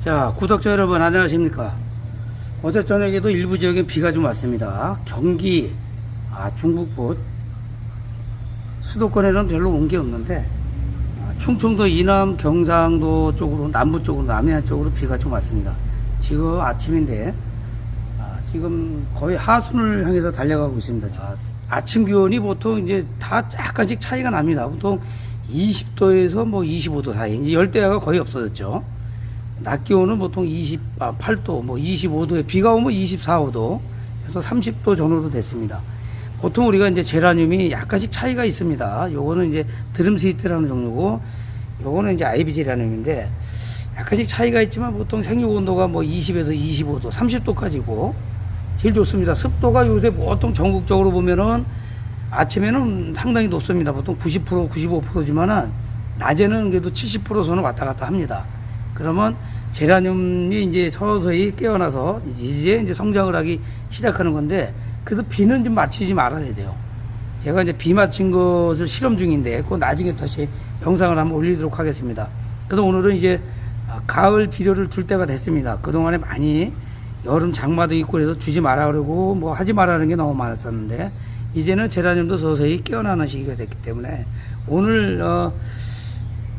자, 구독자 여러분 안녕하십니까? 어제 저녁에도 일부 지역에 비가 좀 왔습니다. 경기, 아, 중북부 수도권에는 별로 온 게 없는데 아, 충청도 이남 경상도 쪽으로 남부 쪽으로 남해안 쪽으로 비가 좀 왔습니다. 지금 아침인데 아, 지금 거의 하순을 향해서 달려가고 있습니다. 아, 아침 기온이 보통 이제 다 약간씩 차이가 납니다. 보통 20도에서 뭐 25도 사이 이제 열대야가 거의 없어졌죠. 낮 기온은 보통 28도, 뭐 25도에 비가 오면 24, 5도, 그래서 30도 전후로 됐습니다. 보통 우리가 이제 제라늄이 약간씩 차이가 있습니다. 요거는 이제 드럼스위트라는 종류고, 요거는 이제 아이비 제라늄인데, 약간씩 차이가 있지만 보통 생육 온도가 뭐 20에서 25도, 30도까지고, 제일 좋습니다. 습도가 요새 보통 전국적으로 보면은 아침에는 상당히 높습니다. 보통 90%, 95%지만은 낮에는 그래도 70%선을 왔다 갔다 합니다. 그러면 제라늄이 이제 서서히 깨어나서 이제 이제 성장을 하기 시작하는 건데 그래도 비는 좀 맞추지 말아야 돼요. 제가 이제 비 맞힌 것을 실험 중인데 그 나중에 다시 영상을 한번 올리도록 하겠습니다. 그래서 오늘은 이제 아, 가을 비료를 줄 때가 됐습니다. 그동안에 많이 여름 장마도 있고 그래서 주지 말아 그러고 뭐 하지 말라는 게 너무 많았었는데 이제는 제라늄도 서서히 깨어나는 시기가 됐기 때문에 오늘 어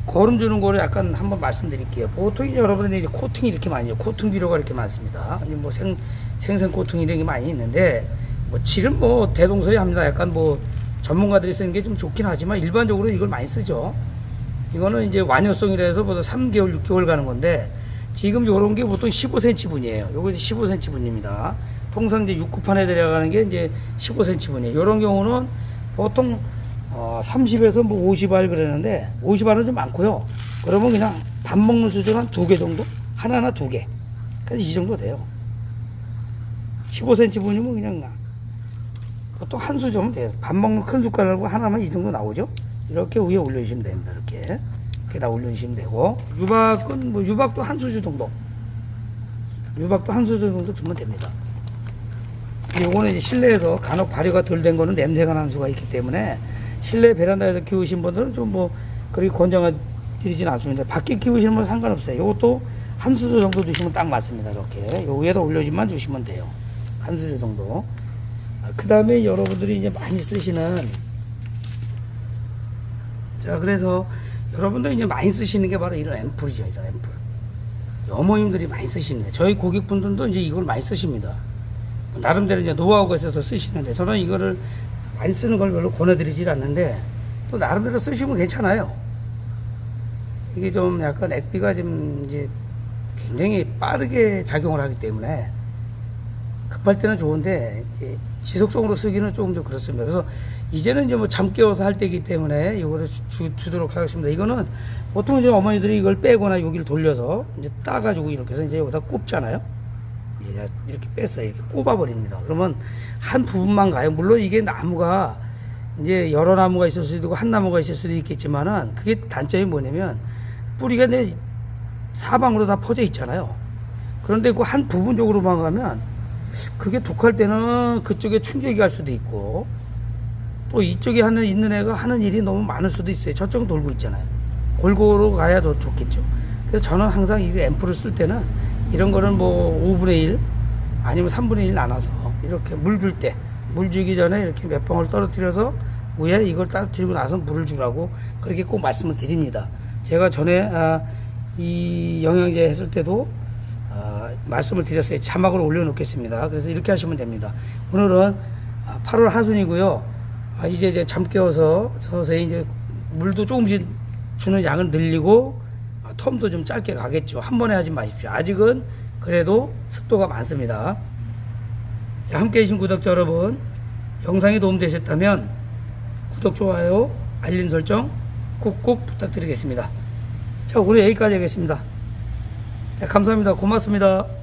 거름 주는 거를 약간 한번 말씀드릴게요. 보통 이제 여러분들이 이제 코팅이 이렇게 많이 해요. 코팅 비료가 이렇게 많습니다. 뭐 생, 생선 코팅 이런 게 많이 있는데 뭐 질은 뭐 대동소이 합니다. 약간 뭐 전문가들이 쓰는 게 좀 좋긴 하지만 일반적으로 이걸 많이 쓰죠. 이거는 이제 완효성이라 해서 보통 3개월, 6개월 가는 건데 지금 요런 게 보통 15cm 분이에요. 요거 이제 15cm 분입니다. 통상 이제 6구판에 들어가는 게 이제 15cm 분이에요. 요런 경우는 보통 어, 30에서 뭐 50알 그러는데 50알은 좀 많고요. 그러면 그냥 밥 먹는 수준 한 두 개 정도? 하나나 두 개. 그래서 이 정도 돼요. 15cm 분이면 그냥 보통 한 수 정도 돼요. 밥 먹는 큰 숟가락으로 하나만 이 정도 나오죠? 이렇게 위에 올려주시면 됩니다. 이렇게. 이렇게 다 올려주시면 되고. 유박은 뭐 유박도 한 수주 정도. 유박도 한 수주 정도 주면 됩니다. 요거는 실내에서 간혹 발효가 덜 된 거는 냄새가 나는 수가 있기 때문에 실내 베란다에서 키우신 분들은 좀 뭐 그렇게 권장드리진 않습니다. 밖에 키우시는 분 상관없어요. 요것도 한 수저 정도 주시면 딱 맞습니다. 이렇게 요 위에다 올려주만 주시면 돼요. 한 수저 정도. 그 다음에 여러분들이 이제 많이 쓰시는 자 그래서 여러분들이 이제 많이 쓰시는 게 바로 이런 앰플이죠. 이런 앰플. 어머님들이 많이 쓰시는데 저희 고객분들도 이제 이걸 많이 쓰십니다. 나름대로 이제 노하우가 있어서 쓰시는데 저는 이거를 많이 쓰는 걸 별로 권해드리질 않는데 또 나름대로 쓰시면 괜찮아요. 이게 좀 약간 액비가 좀 이제 굉장히 빠르게 작용을 하기 때문에 급할 때는 좋은데 지속적으로 쓰기는 조금 좀 그렇습니다. 그래서 이제는 이제 뭐 잠 깨워서 할 때이기 때문에 이거를 주, 주도록 하겠습니다. 이거는 보통 이제 어머니들이 이걸 빼거나 여기를 돌려서 이제 따가지고 이렇게 해서 이제 여기다 꼽잖아요. 이렇게 뺐어요. 이렇게 꼽아버립니다. 그러면 한 부분만 가요. 물론 이게 나무가 이제 여러 나무가 있을 수도 있고 한 나무가 있을 수도 있겠지만은 그게 단점이 뭐냐면 뿌리가 내 사방으로 다 퍼져 있잖아요. 그런데 그 한 부분적으로만 가면 그게 독할 때는 그쪽에 충격이 갈 수도 있고 또 이쪽에 하는 있는 애가 하는 일이 너무 많을 수도 있어요. 저쪽 돌고 있잖아요. 골고루 가야 더 좋겠죠. 그래서 저는 항상 이 앰플을 쓸 때는 이런 거는 뭐 5분의 1 아니면 3분의 1 나눠서 이렇게 물 줄 때 물 주기 전에 이렇게 몇 방울 떨어뜨려서 위에 이걸 떨어뜨리고 나서 물을 주라고 그렇게 꼭 말씀을 드립니다. 제가 전에 아, 이 영양제 했을 때도 아, 말씀을 드렸어요. 자막으로 올려놓겠습니다. 그래서 이렇게 하시면 됩니다. 오늘은 아, 8월 하순이고요. 아, 이제 이제 잠 깨워서 서서히 이제 물도 조금씩 주는 양을 늘리고 아, 텀도 좀 짧게 가겠죠. 한 번에 하지 마십시오. 아직은 그래도 습도가 많습니다. 자, 함께 해주신 구독자 여러분, 영상이 도움되셨다면 구독, 좋아요, 알림 설정 꾹꾹 부탁드리겠습니다. 자, 오늘 여기까지 하겠습니다. 자, 감사합니다. 고맙습니다.